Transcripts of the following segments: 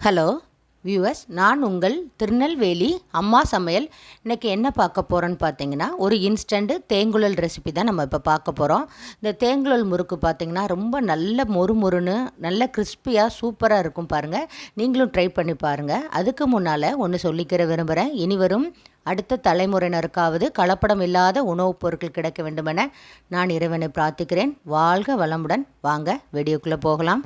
Hello viewers நான் உங்கள் திருநெல்வேலி அம்மா சமையல். இன்றைக்கி என்ன பார்க்க போகிறோன்னு பார்த்தீங்கன்னா ஒரு இன்ஸ்டண்ட்டு தேங்குழல் ரெசிபி தான் நம்ம இப்போ பார்க்க போகிறோம் இந்த தேங்குழல் முறுக்கு பார்த்தீங்கன்னா ரொம்ப நல்ல மொறு மொறுன்னு நல்ல கிறிஸ்பியாக சூப்பராக இருக்கும் பாருங்கள் நீங்களும் ட்ரை பண்ணி பாருங்கள் அதுக்கு முன்னால் ஒன்று சொல்லிக்கிற விரும்புகிறேன் இனி வரும் அடுத்த தலைமுறையினருக்காவது கலப்படம் இல்லாத உணவுப் பொருட்கள் கிடைக்க வேண்டுமென நான் இறைவனை பிரார்த்திக்கிறேன். வாழ்க வளமுடன். வாங்க வீடியோக்குள்ளே போகலாம்.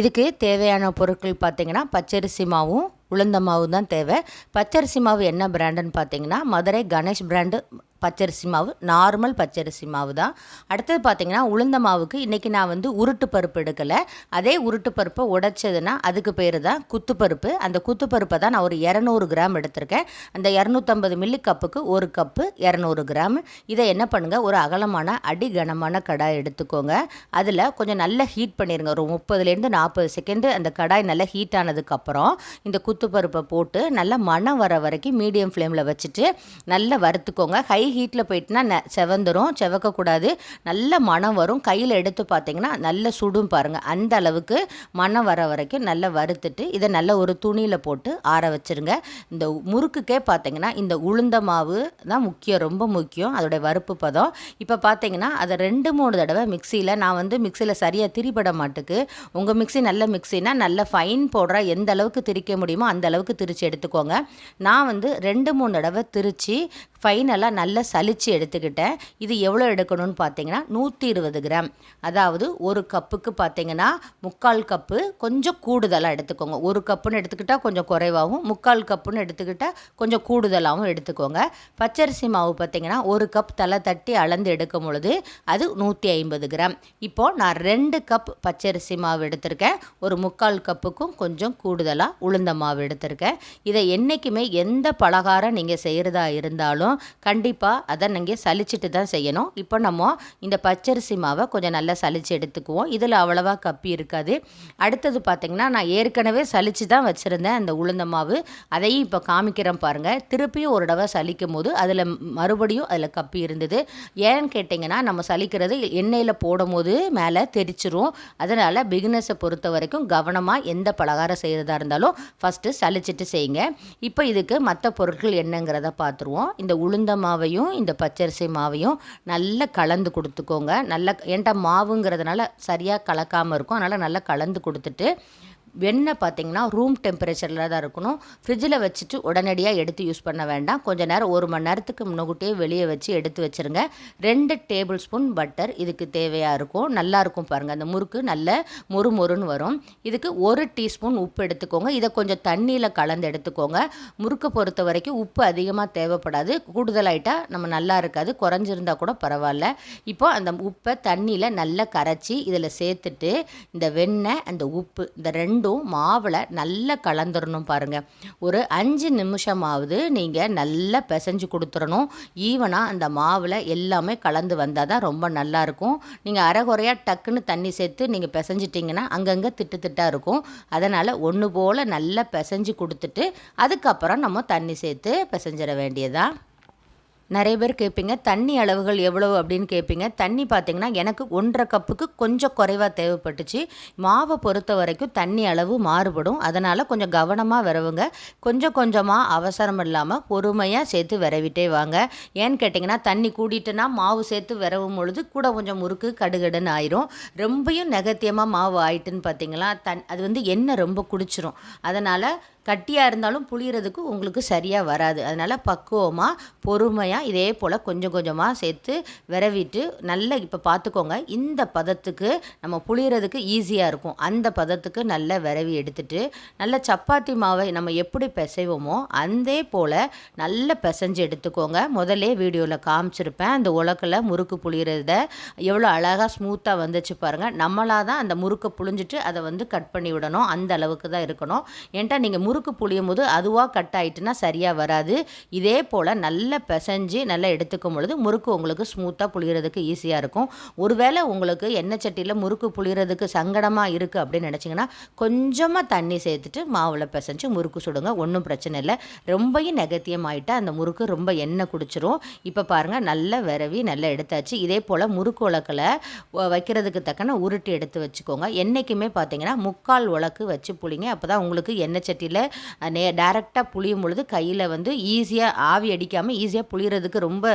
இதுக்கு தேவையான பொருட்கள் பார்த்திங்கன்னா பச்சரிசி மாவும் உளுந்த மாவு தான் தேவை. பச்சரிசி மாவு என்ன பிராண்டுன்னு பார்த்தீங்கன்னா மதுரை கணேஷ் பிராண்டு பச்சரிசி மாவு நார்மல் பச்சரிசி மாவு தான். அடுத்தது பார்த்திங்கன்னா உளுந்த மாவுக்கு இன்றைக்கி நான் வந்து உருட்டு பருப்பு எடுக்கலை. அதே உருட்டு பருப்பை உடைச்சதுன்னா அதுக்கு பேர் தான் குத்துப்பருப்பு அந்த குத்துப்பருப்பை தான் நான் ஒரு இரநூறு கிராம் எடுத்திருக்கேன். அந்த இரநூத்தம்பது மில்லி கப்புக்கு ஒரு கப்பு இரநூறு கிராம். இதை என்ன பண்ணுங்கள் ஒரு அகலமான அடி கனமான கடாய் எடுத்துக்கோங்க. அதில் கொஞ்சம் நல்லா ஹீட் பண்ணிடுங்க ஒரு முப்பதுலேருந்து நாற்பது செகண்டு அந்த கடாய் நல்லா ஹீட் ஆனதுக்கப்புறம் இந்த குத்துப்பருப்பை போட்டு நல்லா மணம் வர வரைக்கும் மீடியம் ஃப்ளேமில் வச்சுட்டு நல்லா வறுத்துக்கோங்க. ஹை ஹீட்டில் போயிட்டுனா ந செவந்துடும் செவக்கக்கூடாது. நல்ல மணம் வரும். கையில் எடுத்து பார்த்தீங்கன்னா நல்ல சுடும் பாருங்கள் அந்த அளவுக்கு மணம் வர வரைக்கும் நல்லா வறுத்துட்டு இதை நல்ல ஒரு துணியில் போட்டு ஆற வச்சுருங்க. இந்த முறுக்குக்கே பார்த்தீங்கன்னா இந்த உளுந்த மாவு தான் முக்கியம் ரொம்ப முக்கியம். அதோடைய வறுப்பு பதம். இப்போ பார்த்தீங்கன்னா அதை ரெண்டு மூணு தடவை மிக்சியில் நான் வந்து மிக்சியில் சரியாக திரிபட மாட்டுக்கு. உங்கள் மிக்சி நல்ல மிக்சினா நல்ல ஃபைன் போடுற எந்த அளவுக்கு திரிக்க முடியுமோ அந்த அளவுக்கு திரித்து எடுத்துக்கோங்க. நான் வந்து ரெண்டு மூணு தடவை திரித்து ஃபைனலாக நல்ல சலித்து எடுத்துக்கிட்டேன் இது எவ்வளோ எடுக்கணும்னு பார்த்தீங்கன்னா நூற்றி இருபது கிராம். அதாவது ஒரு கப்புக்கு பார்த்தீங்கன்னா முக்கால் கப்பு கொஞ்சம் கூடுதலாக எடுத்துக்கோங்க. ஒரு கப்புன்னு எடுத்துக்கிட்டால் கொஞ்சம் குறைவாகவும் முக்கால் கப்புன்னு எடுத்துக்கிட்டால் கொஞ்சம் கூடுதலாகவும் எடுத்துக்கோங்க. பச்சரிசி மாவு பார்த்தீங்கன்னா ஒரு கப் தலை தட்டி அளந்து எடுக்கும் பொழுது அது நூற்றி ஐம்பது கிராம். இப்போது நான் ரெண்டு கப் பச்சரிசி மாவு எடுத்திருக்கேன். ஒரு முக்கால் கப்புக்கும் கொஞ்சம் கூடுதலாக உளுந்த மாவு எடுத்திருக்கேன். இதை என்றைக்குமே எந்த பலகாரம் நீங்கள் செய்கிறதா இருந்தாலும் கண்டிப்பாக அதை நீங்கள் சலிச்சிட்டு தான் செய்யணும். இப்போ நம்ம இந்த பச்சரிசி மாவை கொஞ்சம் நல்லா சலிச்சு எடுத்துக்குவோம். இதில் அவ்வளோவா கப்பி இருக்காது. அடுத்தது பார்த்திங்கன்னா நான் ஏற்கனவே சலிச்சு தான் வச்சுருந்தேன் அந்த உளுந்த மாவு. அதையும் இப்போ காமிக்கிறேன் பாருங்கள் திருப்பியும் ஒரு தடவை சலிக்கும் போது அதில் மறுபடியும் அதில் கப்பி இருந்தது. ஏன்னு கேட்டிங்கன்னா நம்ம சலிக்கிறது எண்ணெயில் போடும் போது மேலே தெரிச்சிரும். அதனால் பிகினஸை பொறுத்த வரைக்கும் கவனமாக எந்த பலகாரம் செய்கிறதா இருந்தாலும் ஃபஸ்ட்டு சலிச்சிட்டு செய்யுங்க. இப்போ இதுக்கு மற்ற பொருட்கள் என்னங்கிறத பார்த்துருவோம். இந்த உளுந்த மாவையும் இந்த பச்சரிசி மாவையும் நல்லா கலந்து கொடுத்துக்கோங்க. நல்லா ஏன்டா மாவுங்கிறதுனால சரியாக கலக்காமல் இருக்கும். அதனால் நல்லா கலந்து கொடுத்துட்டு வெண்ணெய் பார்த்தீங்கன்னா ரூம் டெம்பரேச்சரில் தான் இருக்கணும். ஃப்ரிட்ஜில் வச்சுட்டு உடனடியாக எடுத்து யூஸ் பண்ண வேண்டாம். கொஞ்சம் நேரம் ஒரு மணி நேரத்துக்கு முன்னக்கூட்டியே வெளியே வச்சு எடுத்து வச்சுருங்க. ரெண்டு டேபிள் ஸ்பூன் பட்டர் இதுக்கு தேவையாக இருக்கும். நல்லாயிருக்கும் பாருங்கள் அந்த முறுக்கு நல்ல மொறு மொறுன்னு வரும். இதுக்கு ஒரு டீஸ்பூன் உப்பு எடுத்துக்கோங்க. இதை கொஞ்சம் தண்ணியில் கலந்து எடுத்துக்கோங்க. முறுக்கை பொறுத்த வரைக்கும் உப்பு அதிகமாக தேவைப்படாது. கூடுதலாயிட்டா நம்ம நல்லா இருக்காது. குறைஞ்சிருந்தால் கூட பரவாயில்ல. இப்போ அந்த உப்பை தண்ணியில் நல்லா கரைச்சி இதில் சேர்த்துட்டு இந்த வெண்ணெய் அந்த உப்பு இந்த ரெண்டு ரெண்டும் மாவில் நல்லா கலந்துடணும் பாருங்கள் ஒரு அஞ்சு நிமிஷமாவது நீங்கள் நல்லா பிசைஞ்சு கொடுத்துடணும் ஈவனாக அந்த மாவில் எல்லாமே கலந்து வந்தால் தான் ரொம்ப நல்லாயிருக்கும் நீங்கள் அரைகுறையாக டக்குன்னு தண்ணி சேர்த்து நீங்கள் பிசைஞ்சிட்டிங்கன்னா அங்கங்கே திட்டு திட்டாக இருக்கும். அதனால் ஒன்று போல் நல்லா பிசைஞ்சு கொடுத்துட்டு அதுக்கப்புறம் நம்ம தண்ணி சேர்த்து பிசைஞ்சிட வேண்டியதான் நிறைய பேர் கேட்பீங்க தண்ணி அளவுகள் எவ்வளவு அப்படின்னு கேட்பீங்க. தண்ணி பார்த்தீங்கன்னா எனக்கு ஒன்றரை கப்புக்கு கொஞ்சம் குறைவாக தேவைப்பட்டுச்சு. மாவை பொறுத்த வரைக்கும் தண்ணி அளவு மாறுபடும். அதனால் கொஞ்சம் கவனமாக விரவுங்க. கொஞ்சம் கொஞ்சமாக அவசரம் இல்லாமல் பொறுமையாக சேர்த்து விரவிட்டே வாங்க. ஏன்னு கேட்டிங்கன்னா தண்ணி கூடிட்டுனா மாவு சேர்த்து விரவும் பொழுது கூட கொஞ்சம் முறுக்கு கடுகடுன்னு ஆயிரும். ரொம்பையும் நெகத்தியமாக மாவு ஆயிட்டுன்னு பார்த்தீங்களா தன் அது வந்து எண்ணெய் ரொம்ப குடிச்சிரும். அதனால் கட்டியாக இருந்தாலும் புளியறதுக்கு உங்களுக்கு சரியாக வராது. அதனால் பக்குவமாக பொறுமையாக இதே போல் கொஞ்சம் கொஞ்சமாக சேர்த்து விரவிட்டு நல்லா இப்போ பார்த்துக்கோங்க இந்த பதத்துக்கு நம்ம புளியறதுக்கு ஈஸியாக இருக்கும். அந்த பதத்துக்கு நல்லா விரவி எடுத்துட்டு நல்ல சப்பாத்தி மாவை நம்ம எப்படி பிசைவோமோ அதே போல் நல்லா பிசைஞ்சு எடுத்துக்கோங்க. முதல்ல வீடியோவில் காமிச்சிருப்பேன். அந்த உலக்கில் முறுக்கு புளியறத எவ்வளோ அழகாக ஸ்மூத்தாக வந்துச்சு பாருங்கள் நம்மளாக தான் அந்த முறுக்கை புழிஞ்சிட்டு அதை வந்து கட் பண்ணி விடணும். அந்த அளவுக்கு தான் இருக்கணும். ஏன்ட்டா நீங்கள் முறுக்கு முறுக்கு புளியும் போது அதுவாக கட் ஆயிட்டுனா சரியாக வராது. இதே போல் நல்லா பிசைஞ்சு நல்லா எடுத்துக்கும் பொழுது முறுக்கு உங்களுக்கு ஸ்மூத்தாக புளிகிறதுக்கு ஈஸியாக இருக்கும். ஒருவேளை உங்களுக்கு எண்ணெய் சட்டியில் முறுக்கு புளிகிறதுக்கு சங்கடமாக இருக்குது அப்படின்னு நினச்சிங்கன்னா கொஞ்சமாக தண்ணி சேர்த்துட்டு மாவில் பிசைஞ்சு முறுக்கு சுடுங்க. ஒன்றும் பிரச்சனை இல்லை. ரொம்பையும் நெகத்தியம் ஆகிட்டா அந்த முறுக்கு ரொம்ப எண்ணெய் குடிச்சிரும். இப்போ பாருங்கள் நல்லா விரவி நல்லா எடுத்தாச்சு. இதே போல் முறுக்கு உலக்கில் வைக்கிறதுக்கு தக்கன உருட்டி எடுத்து வச்சுக்கோங்க. என்றைக்குமே பார்த்தீங்கன்னா முக்கால் உலக்கு வச்சு புளிங்க. அப்போ தான் உங்களுக்கு எண்ணெய் சட்டியில் நே டேரெக்டாக புளியும் பொழுது கையில் வந்து ஈஸியாக ஆவி அடிக்காமல் ஈஸியாக புளியறதுக்கு ரொம்ப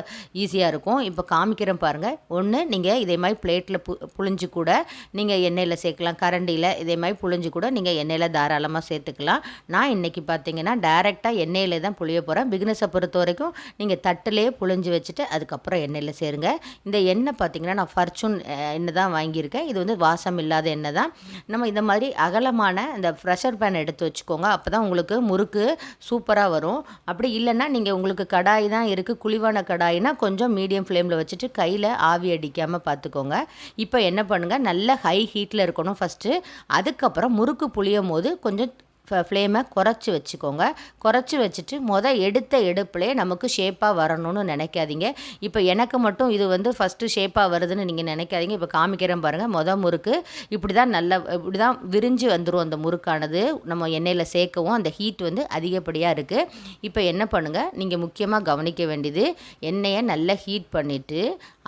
ஈஸியாக இருக்கும். இப்போ காமிக்கிறேன் பாருங்கள் ஒன்று நீங்கள் இதே மாதிரி பிளேட்டில் பு புளிஞ்சு கூட நீங்கள் எண்ணெயில் சேர்க்கலாம். கரண்டியில் இதே மாதிரி புளிஞ்சு கூட நீங்கள் எண்ணெயில் தாராளமாக சேர்த்துக்கலாம். நான் இன்றைக்கி பார்த்தீங்கன்னா டேரெக்டாக எண்ணெயில் தான் புளிய போகிறேன் பிக்னஸை பொறுத்த வரைக்கும் நீங்கள் தட்டிலே புளிஞ்சு வச்சுட்டு அதுக்கப்புறம் எண்ணெயில் சேருங்க. இந்த எண்ணெய் பார்த்தீங்கன்னா நான் ஃபர்ச்சூன் எண்ணெய் தான் வாங்கியிருக்கேன். இது வந்து வாசம் இல்லாத எண்ணெய் தான். நம்ம இந்த மாதிரி அகலமான இந்த ப்ரெஷர் பேன் எடுத்து வச்சுக்கோங்க. அப்போ தான் உங்களுக்கு முறுக்கு சூப்பராக வரும். அப்படி இல்லைன்னா நீங்கள் உங்களுக்கு கடாய் தான் இருக்குது குழிவான கடாயினா கொஞ்சம் மீடியம் ஃப்ளேமில் வச்சுட்டு கையில் ஆவி அடிக்காமல் பார்த்துக்கோங்க இப்போ என்ன பண்ணுங்கள் நல்ல ஹை ஹீட்டில் இருக்கணும் ஃபஸ்ட்டு அதுக்கப்புறம் முறுக்கு புளியும் போது கொஞ்சம் ஃப்ளேமை குறைச்சி வச்சுக்கோங்க. குறைச்சி வச்சுட்டு மொதல் எடுத்த எடுப்புலே நமக்கு ஷேப்பாக வரணும்னு நினைக்காதீங்க. இப்போ எனக்கு மட்டும் இது வந்து ஃபஸ்ட்டு ஷேப்பாக வருதுன்னு நீங்கள் நினைக்காதீங்க. இப்போ காமிக்கிறேன் பாருங்கள் மொதல் முறுக்கு இப்படி தான் நல்ல இப்படி தான் விரிஞ்சு வந்துடும் அந்த முறுக்கானது. நம்ம எண்ணெயில் சேர்க்கவும் அந்த ஹீட் வந்து அதிகப்படியாக இருக்குது இப்போ என்ன பண்ணுங்கள் நீங்கள் முக்கியமாக கவனிக்க வேண்டியது எண்ணெயை நல்லா ஹீட் பண்ணிவிட்டு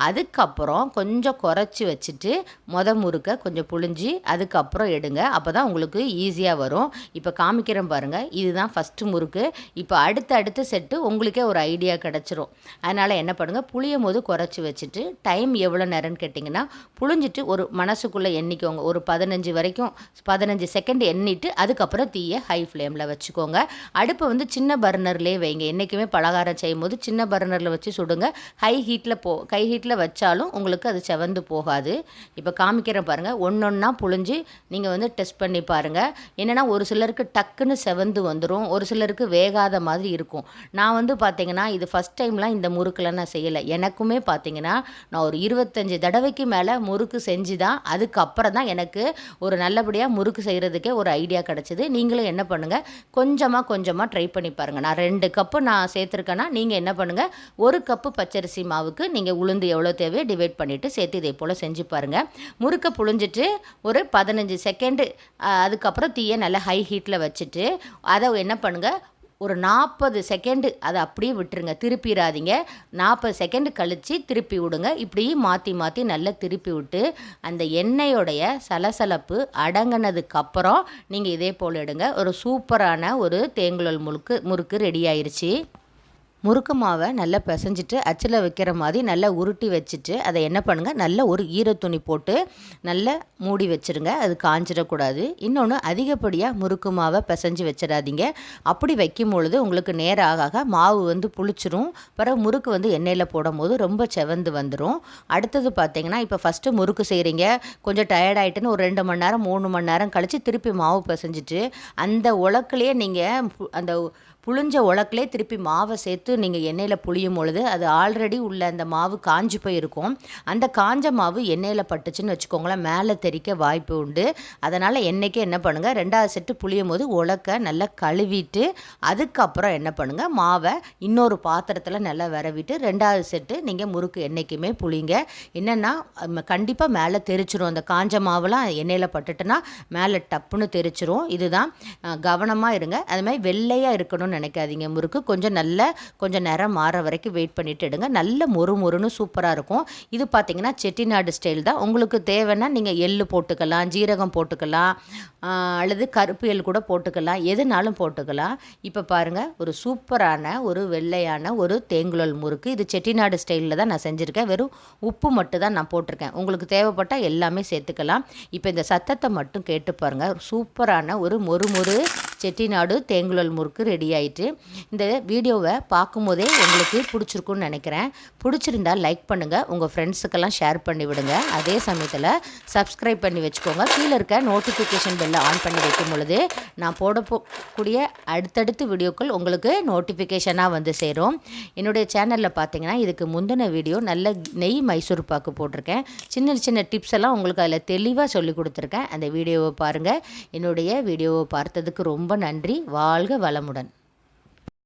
அதுக்கப்புறம் கொஞ்சம் குறைச்சி வச்சுட்டு மொதல் முறுக்கை கொஞ்சம் புழிஞ்சி அதுக்கப்புறம் எடுங்க. அப்போ தான் உங்களுக்கு ஈஸியாக வரும். இப்போ இப்போ காமிக்கிறேன் பாருங்கள் இதுதான் ஃபஸ்ட்டு முறுக்கு. இப்போ அடுத்த அடுத்த செட்டு உங்களுக்கே ஒரு ஐடியா கிடச்சிரும். அதனால் என்ன பண்ணுங்கள் புளியும் போது குறைச்சி வச்சுட்டு டைம் எவ்வளோ நேரம்னு கேட்டிங்கன்னா புழிஞ்சிட்டு ஒரு மனசுக்குள்ளே எண்ணிக்கோங்க. ஒரு பதினஞ்சு வரைக்கும் பதினஞ்சு செகண்ட் எண்ணிட்டு அதுக்கப்புறம் தீயை ஹை ஃப்ளேமில் வச்சுக்கோங்க. அடுப்பை வந்து சின்ன பர்னர்லேயே வைங்க. என்றைக்குமே பலகாரம் செய்யும் போது சின்ன பர்னரில் வச்சு சுடுங்க. ஹை ஹீட்டில் போ கை ஹீட்டில் வச்சாலும் உங்களுக்கு அது செவந்து போகாது. இப்போ காமிக்கிறேன் பாருங்கள் ஒன்று ஒன்றா புழிஞ்சு நீங்கள் வந்து டெஸ்ட் பண்ணி பாருங்கள் என்னென்னா ஒரு சிலருக்கு டக்குன்னு செவந்து வந்துடும் ஒரு சிலருக்கு வேகாத மாதிரி இருக்கும். நான் வந்து பார்த்தீங்கன்னா இது ஃபஸ்ட் டைம்லாம் இந்த முறுக்கில் நான் செய்யலை. எனக்குமே பார்த்தீங்கன்னா நான் ஒரு இருபத்தஞ்சி தடவைக்கு மேலே முறுக்கு செஞ்சு தான் அதுக்கப்புறம் தான் எனக்கு ஒரு நல்லபடியாக முறுக்கு செய்கிறதுக்கே ஒரு ஐடியா கிடச்சிது. நீங்களும் என்ன பண்ணுங்கள் கொஞ்சமாக கொஞ்சமாக ட்ரை பண்ணி பாருங்கள் நான் ரெண்டு கப்பு நான் சேர்த்துருக்கேன்னா நீங்கள் என்ன பண்ணுங்கள் ஒரு கப்பு பச்சரிசி மாவுக்கு நீங்கள் உளுந்து எவ்வளோ தேவையோ டிவைட் பண்ணிவிட்டு சேர்த்து இதே போல் செஞ்சு பாருங்கள் முறுக்கை புழிஞ்சிட்டு ஒரு பதினஞ்சு செகண்டு அதுக்கப்புறம் தீயை நல்லா ஹை ஹீட் ஹீட்டில் வச்சுட்டு அதை என்ன பண்ணுங்கள் ஒரு நாற்பது செகண்டு அதை அப்படியே விட்டுருங்க திருப்பிடாதீங்க நாற்பது செகண்டு கழித்து திருப்பி விடுங்க. இப்படி மாற்றி மாற்றி நல்லா திருப்பி விட்டு அந்த எண்ணெயோடைய சலசலப்பு அடங்கினதுக்கப்புறம் நீங்கள் இதே போல் எடுங்க. ஒரு சூப்பரான ஒரு தேங்குழல் முறுக்கு முறுக்கு ரெடி ஆயிடுச்சு முறுக்கு மாவை நல்லா பிசைஞ்சிட்டு அச்சில் வைக்கிற மாதிரி நல்லா உருட்டி வச்சுட்டு அதை என்ன பண்ணுங்கள் நல்ல ஒரு ஈரத்துணி போட்டு நல்லா மூடி வச்சுருங்க. அது காஞ்சிடக்கூடாது. இன்னொன்று அதிகப்படியாக முறுக்கு மாவை பிசைஞ்சு வச்சிடாதீங்க. அப்படி வைக்கும் பொழுது உங்களுக்கு நேரம் ஆக ஆக மாவு வந்து புளிச்சிரும். பிறகு முறுக்கு வந்து எண்ணெயில் போடும் போது ரொம்ப செவந்து வந்துடும் அடுத்தது பார்த்தீங்கன்னா இப்போ ஃபஸ்ட்டு முறுக்கு செய்கிறீங்க கொஞ்சம் டயர்ட் ஆகிட்டுன்னு ஒரு ரெண்டு மணி நேரம் மூணு மணி நேரம் கழித்து திருப்பி மாவு பிசைஞ்சிட்டு அந்த உலக்குலேயே நீங்கள் அந்த புளிஞ்ச உலக்கிலே திருப்பி மாவை சேர்த்து நீங்கள் எண்ணெயில் புளியும் பொழுது அது ஆல்ரெடி உள்ள அந்த மாவு காஞ்சி போயிருக்கும். அந்த காஞ்ச மாவு எண்ணெயில் பட்டுச்சுன்னு வச்சுக்கோங்களேன் மேலே தெறிக்க வாய்ப்பு உண்டு. அதனால் எண்ணெய்க்கு என்ன பண்ணுங்கள் ரெண்டாவது செட்டு புளியும் போது உலக்க நல்லா கழுவிட்டு அதுக்கப்புறம் என்ன பண்ணுங்கள் மாவை இன்னொரு பாத்திரத்தில் நல்லா விரவிட்டு ரெண்டாவது செட்டு நீங்கள் முறுக்கு என்றைக்குமே புளிங்க. என்னென்னா கண்டிப்பாக மேலே தெரிச்சிரும். அந்த காஞ்ச மாவுலாம் எண்ணெயில் பட்டுட்டுனா மேலே டப்புன்னு தெரிச்சிரும். இதுதான் கவனமாக இருங்க. அது மாதிரி வெள்ளையாக இருக்கணும்னு நினைக்காதீங்க. முறுக்கு கொஞ்சம் நல்ல கொஞ்சம் நேரம் மாற வரைக்கும் வெயிட் பண்ணிட்டு எடுங்க. நல்ல மொறு மொறுன்னு சூப்பராக இருக்கும். இது பார்த்தீங்கன்னா செட்டிநாடு ஸ்டைல் தான். உங்களுக்கு தேவைன்னா நீங்கள் எள்ளு போட்டுக்கலாம் ஜீரகம் போட்டுக்கலாம் அல்லது கருப்பு எள் கூட போட்டுக்கலாம். எதுனாலும் போட்டுக்கலாம். இப்போ பாருங்கள் ஒரு சூப்பரான ஒரு வெள்ளையான ஒரு தேங்குழல் முறுக்கு. இது செட்டிநாடு ஸ்டைலில் தான் நான் செஞ்சுருக்கேன். வெறும் உப்பு மட்டும் தான் நான் போட்டிருக்கேன். உங்களுக்கு தேவைப்பட்டால் எல்லாமே சேர்த்துக்கலாம். இப்போ இந்த சத்தத்தை மட்டும் கேட்டு பாருங்கள் சூப்பரான ஒரு மொறு மொறு செட்டிநாடு தேங்குழல் முறுக்கு ரெடி ஆயிட்டு இந்த வீடியோவை பார்க்கும்போதே உங்களுக்கு பிடிச்சிருக்குன்னு நினைக்கிறேன். பிடிச்சிருந்தா லைக் பண்ணுங்கள் உங்கள் ஃப்ரெண்ட்ஸுக்கெல்லாம் ஷேர் பண்ணி விடுங்க. அதே சமயத்தில் சப்ஸ்கிரைப் பண்ணி வச்சுக்கோங்க. கீழே இருக்க நோட்டிஃபிகேஷன் பெல்லை ஆன் பண்ணி வைக்கும் பொழுது நான் போடக்கூடிய அடுத்தடுத்து வீடியோக்கள் உங்களுக்கு நோட்டிஃபிகேஷனாக வந்து சேரும். என்னுடைய சேனலில் பார்த்தீங்கன்னா இதுக்கு முந்தின வீடியோ நல்ல நெய் மைசூர் பாக்கு போட்டிருக்கேன். சின்ன சின்ன டிப்ஸ் எல்லாம் உங்களுக்கு அதில் தெளிவாக சொல்லி கொடுத்துருக்கேன். அந்த வீடியோவை பாருங்கள் என்னுடைய வீடியோவை பார்த்ததுக்கு ரொம்ப ரொம்ப நன்றி. வாழ்க வளமுடன்.